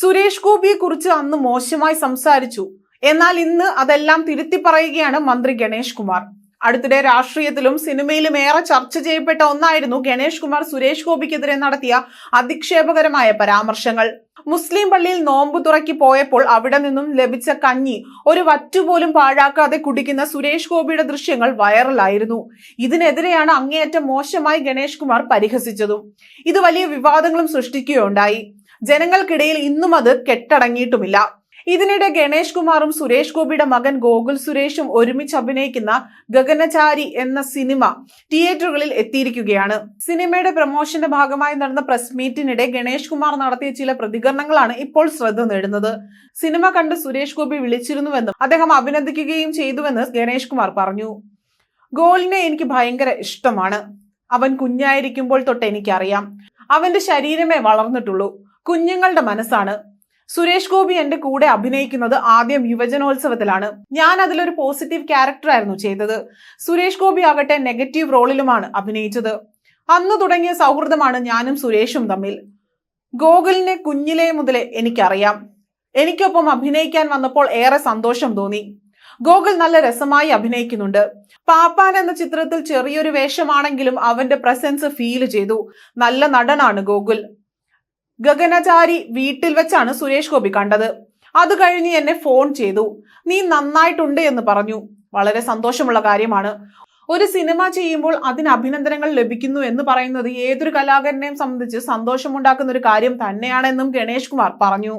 സുരേഷ് ഗോപിയെ കുറിച്ച് അന്ന് മോശമായി സംസാരിച്ചു. എന്നാൽ ഇന്ന് അതെല്ലാം തിരുത്തി പറയുകയാണ് മന്ത്രി ഗണേഷ് കുമാർ. അടുത്തിടെ രാഷ്ട്രീയത്തിലും സിനിമയിലും ഏറെ ചർച്ച ചെയ്യപ്പെട്ട ഒന്നായിരുന്നു ഗണേഷ് കുമാർ സുരേഷ് ഗോപിക്കെതിരെ നടത്തിയ അധിക്ഷേപകരമായ പരാമർശങ്ങൾ. മുസ്ലിം പള്ളിയിൽ നോമ്പ് തുറക്കി പോയപ്പോൾ അവിടെ നിന്നും ലഭിച്ച കഞ്ഞി ഒരു വറ്റുപോലും പാഴാക്കാതെ കുടിക്കുന്ന സുരേഷ് ഗോപിയുടെ ദൃശ്യങ്ങൾ വൈറലായിരുന്നു. ഇതിനെതിരെയാണ് അങ്ങേയറ്റം മോശമായി ഗണേഷ് കുമാർ പരിഹസിച്ചതും. ഇത് വലിയ വിവാദങ്ങളും സൃഷ്ടിക്കുകയുണ്ടായി. ജനങ്ങൾക്കിടയിൽ ഇന്നും അത് കെട്ടടങ്ങിയിട്ടുമില്ല. ഇതിനിടെ ഗണേഷ് കുമാറും സുരേഷ് ഗോപിയുടെ മകൻ ഗോകുൽ സുരേഷും ഒരുമിച്ച് അഭിനയിക്കുന്ന ഗഗനചാരി എന്ന സിനിമ തിയേറ്ററുകളിൽ എത്തിയിരിക്കുകയാണ്. സിനിമയുടെ പ്രമോഷന്റെ ഭാഗമായി നടന്ന പ്രസ് മീറ്റിനിടെ ഗണേഷ് കുമാർ നടത്തിയ ചില പ്രതികരണങ്ങളാണ് ഇപ്പോൾ ശ്രദ്ധ നേടുന്നത്. സിനിമ കണ്ട് സുരേഷ് ഗോപി വിളിച്ചിരുന്നുവെന്നും അദ്ദേഹം അഭിനന്ദിക്കുകയും ചെയ്തുവെന്ന് ഗണേഷ് കുമാർ പറഞ്ഞു. ഗോളിനെ എനിക്ക് ഭയങ്കര ഇഷ്ടമാണ്. അവൻ കുഞ്ഞായിരിക്കുമ്പോൾ തൊട്ട് എനിക്കറിയാം. അവന്റെ ശരീരമേ വളർന്നിട്ടുള്ളൂ. കുഞ്ഞുങ്ങളുടെ മനസ്സാണ്. സുരേഷ് ഗോപി എന്റെ കൂടെ അഭിനയിക്കുന്നത് ആദ്യം യുവജനോത്സവത്തിലാണ്. ഞാൻ അതിലൊരു പോസിറ്റീവ് ക്യാരക്ടർ ആയിരുന്നു ചെയ്തത്. സുരേഷ് ഗോപി ആകട്ടെ നെഗറ്റീവ് റോളിലുമാണ് അഭിനയിച്ചത്. അന്ന് തുടങ്ങിയ സൗഹൃദമാണ് ഞാനും സുരേഷും തമ്മിൽ. ഗോകുലിനെ കുഞ്ഞിലേ മുതലേ എനിക്കറിയാം. എനിക്കൊപ്പം അഭിനയിക്കാൻ വന്നപ്പോൾ ഏറെ സന്തോഷം തോന്നി. ഗോകുൽ നല്ല രസമായി അഭിനയിക്കുന്നുണ്ട്. പാപ്പാൻ എന്ന ചിത്രത്തിൽ ചെറിയൊരു വേഷമാണെങ്കിലും അവന്റെ പ്രസൻസ് ഫീൽ ചെയ്തു. നല്ല നടനാണ് ഗോകുൽ. ഗഗനചാരി വീട്ടിൽ വെച്ചാണ് സുരേഷ് ഗോപി കണ്ടത്. അത് കഴിഞ്ഞ് എന്നെ ഫോൺ ചെയ്തു. നീ നന്നായിട്ടുണ്ട് എന്ന് പറഞ്ഞു. വളരെ സന്തോഷമുള്ള കാര്യമാണ്. ഒരു സിനിമ ചെയ്യുമ്പോൾ അതിന് അഭിനന്ദനങ്ങൾ ലഭിക്കുന്നു എന്ന് പറയുന്നത് ഏതൊരു കലാകാരനെയും സംബന്ധിച്ച് സന്തോഷമുണ്ടാക്കുന്ന ഒരു കാര്യം തന്നെയാണെന്നും ഗണേഷ് കുമാർ പറഞ്ഞു.